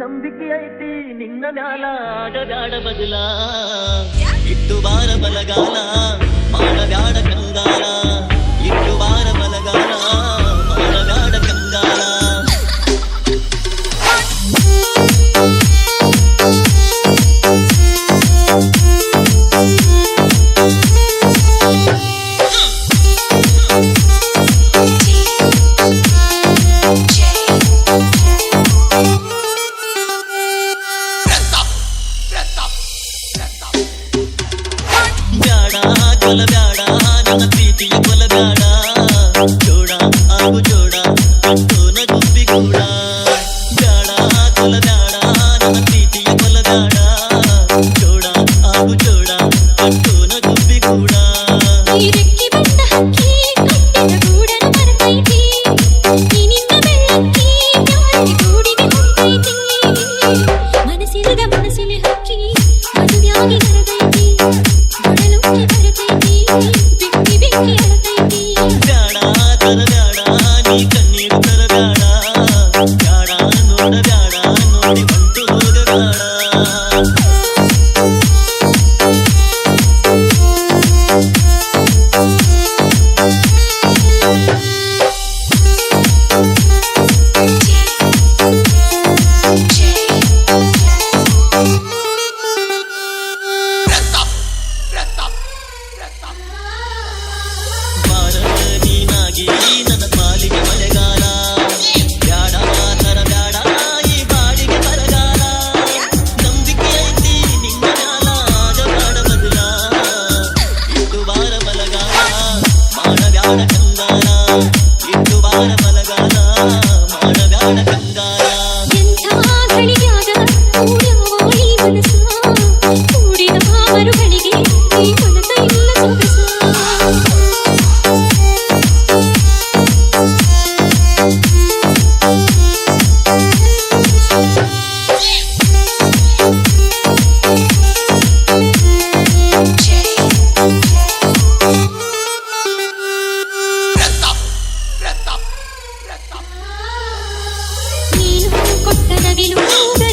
ನಂಬಿಕೆ ಐತಿ ನಿನ್ನ ಮ್ಯಾಲ ಆಡದಾಡ ಬದಲ. ಇಟ್ಟು ಬಾರ ಬಲಗಾಲ ಮಾಡಬ್ಯಾಡ no, no. na na Baby,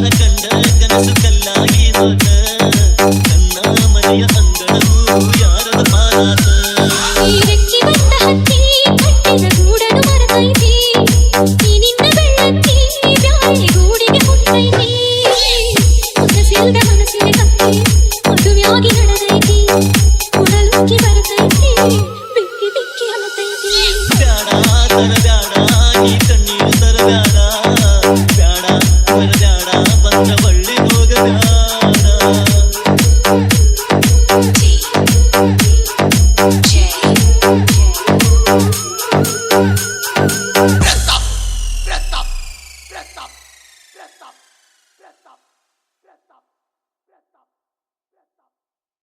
para que